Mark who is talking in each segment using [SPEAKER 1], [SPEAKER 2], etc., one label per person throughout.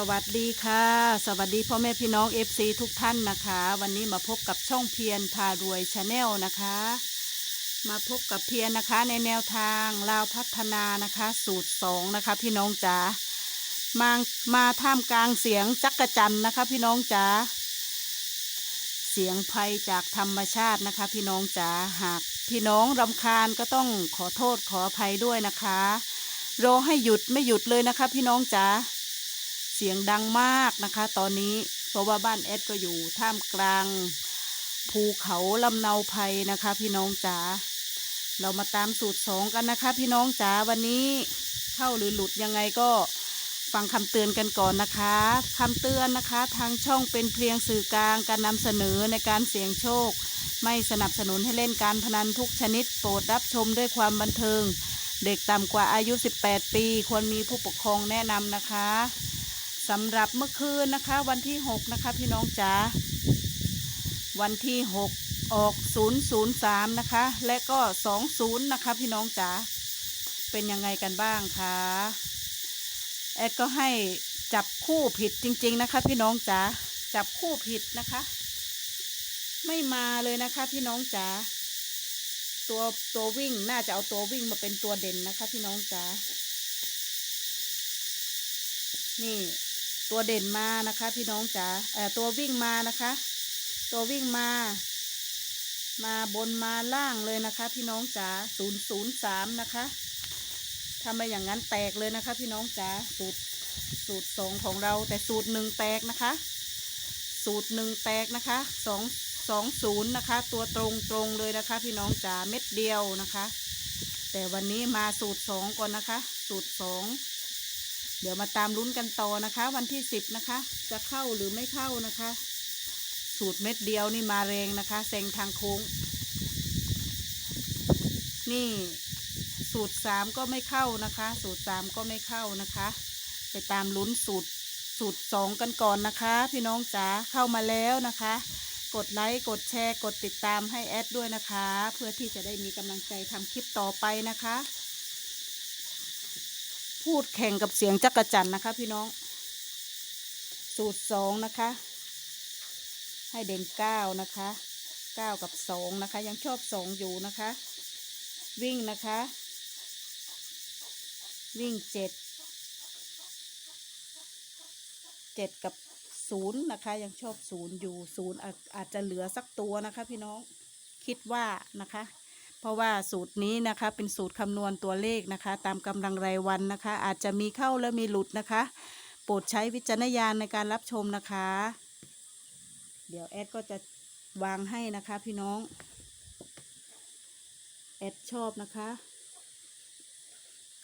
[SPEAKER 1] สวัสดีค่ะ สวัสดีพ่อแม่พี่น้อง FC ทุกท่านนะคะ วันนี้มาพบกับช่องเพียรพารวยชาแนลนะคะ มาพบกับเพียรนะคะในแนวทางลาวพัฒนานะคะ สูตรสองนะคะ พี่น้องจ๋ามามาท่ามกลางเสียงจักระจันนะคะ พี่น้องจ๋าเสียงภัยจากธรรมชาตินะคะ พี่น้องจ๋าหากพี่น้องรำคาญก็ต้องขอโทษขออภัยด้วยนะคะรอให้หยุดไม่หยุดเลยนะคะ พี่น้องจ๋า เสียงดังมากนะคะ ตอนนี้เพราะว่าบ้านแอดก็อยู่ท่ามกลาง ภูเขาลำเนาภัยนะคะ พี่น้องจ๋าเรามาตามสูตรสองกันนะคะ พี่น้องจ๋าวันนี้เข้าหรือหลุดยังไงก็ฟังคำเตือนกันก่อนนะคะคำเตือนนะคะ ทางช่องเป็นเพียงสื่อกลางการนำเสนอในการเสี่ยงโชค ไม่สนับสนุนให้เล่นการพนันทุกชนิดโปรดรับชมด้วยความบันเทิง เด็กต่ำกว่าอายุ 18 ปี ควรมีผู้ปกครองแนะนำนะคะ สำหรับเมื่อคืนนะคะ วันที่หกนะคะพี่น้องจ๋าวันที่หกออกศูนย์ศูนย์สามนะคะ และก็สองศูนย์นะคะ พี่น้องจ๋าเป็นยังไงกันบ้างคะแอดก็ให้จับคู่ผิดจริง ๆ นะคะ พี่น้องจ๋าจับคู่ผิดนะคะ ไม่มาเลยนะคะ พี่น้องจ๋าตัวตัววิ่งน่าจะเอาตัววิ่งมาเป็นตัวเด่นนะคะ พี่น้องจ๋านี่ ตัวเด่นมานะคะ พี่น้องจ๋าตัววิ่งมานะคะ ตัววิ่งมา มาบนมาล่างเลยนะคะ พี่น้องจ๋าศูนย์ศูนย์สามนะคะถ้าไม่อย่างนั้นแตกเลยนะคะ พี่น้องจ๋าสูตรสูตรสองของเราแต่สูตรหนึ่งแตกนะคะ สูตรหนึ่งแตกนะคะสองสองศูนย์นะคะ ตัวตรงตรงเลยนะคะ พี่น้องจ๋าเม็ดเดียวนะคะ แต่วันนี้มาสูตรสองก่อนนะคะ สูตรสอง เดี๋ยวมาตามลุ้นกันต่อนะคะ วันที่สิบนะคะ จะเข้าหรือไม่เข้านะคะ สูตรเม็ดเดียวนี่มาแรงนะคะแซงทางโค้ง นี่สูตรสามก็ไม่เข้านะคะ สูตรสามก็ไม่เข้านะคะ ไปตามลุ้นสูตรสูตรสองกันก่อนนะคะ พี่น้องจ๋าเข้ามาแล้วนะคะ กดไลค์กดแชร์ กดติดตามให้แอดด้วยนะคะ เพื่อที่จะได้มีกำลังใจทำคลิปต่อไปนะคะ พูดแข่งกับเสียงจักระจันนะคะ พี่น้อง สูตรสองนะคะ ให้เด่นเก้านะคะเก้ากับสองนะคะ ยังชอบสองอยู่นะคะ วิ่งนะคะ วิ่งเจ็ดเจ็ดกับศูนย์นะคะ ยังชอบศูนย์อยู่ศูนย์อาจจะเหลือสักตัวนะคะ พี่น้องคิดว่านะคะ ราะว่าสูตรนี้นะคะเป็นสูตรคำนวณตัวเลขนะคะ ตามกำลังรายวันนะคะ อาจจะมีเข้าและมีหลุดนะคะ โปรดใช้วิจารณญาณในการรับชมนะคะ เดี๋ยวแอดก็จะวางให้นะคะ พี่น้องแอดชอบนะคะ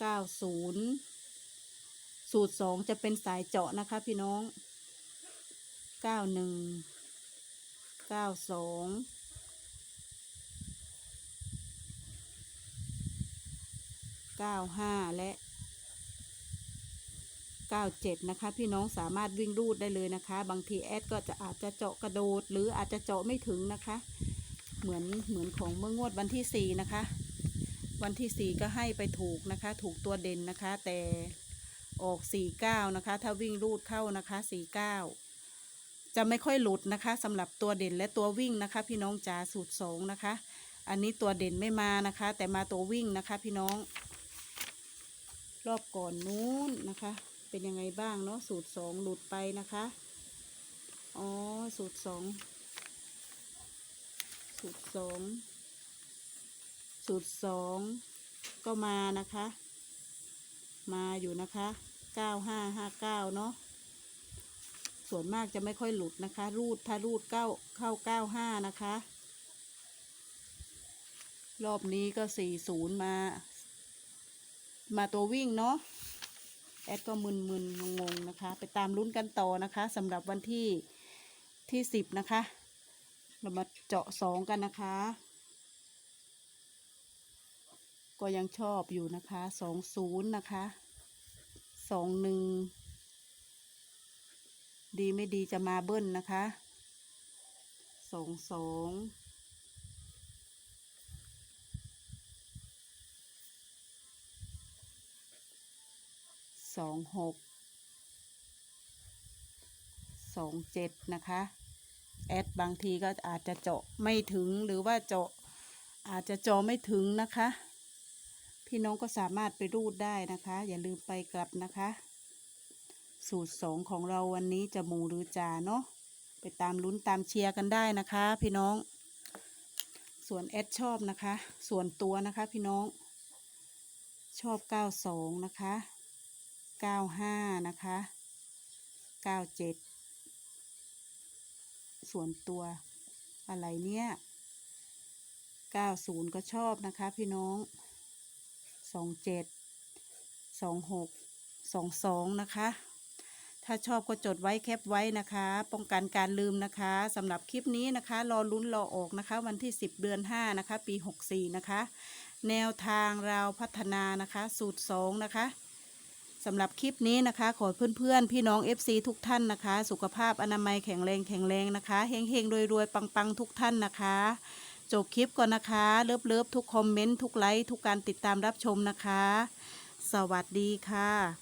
[SPEAKER 1] 90 สูตร 2 จะเป็นสายเจาะนะคะพี่น้อง 91 92 เก้าห้าและเก้าเจ็ดนะคะ พี่น้องสามารถวิ่งรูดได้เลยนะคะ บางทีแอดก็จะอาจจะเจาะกระโดด หรืออาจจะเจาะไม่ถึงนะคะ เหมือนเหมือนของเมื่องวดวันที่สี่นะคะ วันที่สี่ก็ให้ไปถูกนะคะ ถูกตัวเด่นนะคะ แต่ออกสี่เก้านะคะ ถ้าวิ่งรูดเข้านะคะสี่เก้าจะไม่ค่อยหลุดนะคะสำหรับตัวเด่นและตัววิ่งนะคะ พี่น้องจ๋าสูตรสองนะคะ อันนี้ตัวเด่นไม่มานะคะ แต่มาตัววิ่งนะคะ พี่น้อง รอบก่อนนู้นนะคะ เป็นยังไงบ้างเนาะสูตรสองหลุดไปนะคะ อ๋อ สูตรสองสูตรสองสูตรสองก็มานะคะ มาอยู่นะคะเก้าห้าห้าเก้าเนาะส่วนมากจะไม่ค่อยหลุดนะคะ รูดถ้ารูดเก้าเข้าเก้าห้านะคะ รอบนี้ก็สี่ศูนย์มา มาตัววิ่งเนาะแอดก็มึนๆงงๆนะคะ ไปตามลุ้นกันต่อนะคะสำหรับวันที่ที่สิบนะคะ เรามาเจาะสองกันนะคะ ก็ยังชอบอยู่นะคะสองศูนย์นะคะสองหนึ่งดีไม่ดีจะมาเบิ้ลนะคะสองสอง สองหกสองเจ็ดนะคะ แอดบางทีก็อาจจะเจาะไม่ถึงหรือว่าเจาะอาจจะจาะไม่ถึงนะคะ พี่น้องก็สามารถไปรูดได้นะคะ อย่าลืมไปกลับนะคะ สูตรสองของเราวันนี้จะหมูหรือจาเนาะไปตามลุ้นตามเชียร์กันได้นะคะ พี่น้อง ส่วนแอดชอบนะคะ ส่วนตัวนะคะ พี่น้องชอบ 92 นะคะ 95นะคะ97ส่วนตัวอะไรเนี่ย90ก็ชอบนะคะพี่น้อง27 26 22นะคะ ถ้าชอบก็จดไว้แคปไว้นะคะ ป้องกันการลืมนะคะสำหรับคลิปนี้นะคะ รอลุ้นรอออกนะคะ วันที่ 10 เดือน 5 นะคะ ปี 64 นะคะ แนวทางเราพัฒนานะคะ สูตร 2 นะคะ สำหรับคลิปนี้นะคะ ขอให้เพื่อนๆ พี่น้อง FC ทุกท่านนะคะ สุขภาพอนามัยแข็งแรงแข็งแรงนะคะเฮงเฮงรวยรวยๆ ปังๆ ทุกท่านนะคะ จบคลิปก่อนนะคะเลิฟเลิฟๆทุกคอมเมนต์ทุกไลค์ทุกการติดตามรับชมนะคะ สวัสดีค่ะ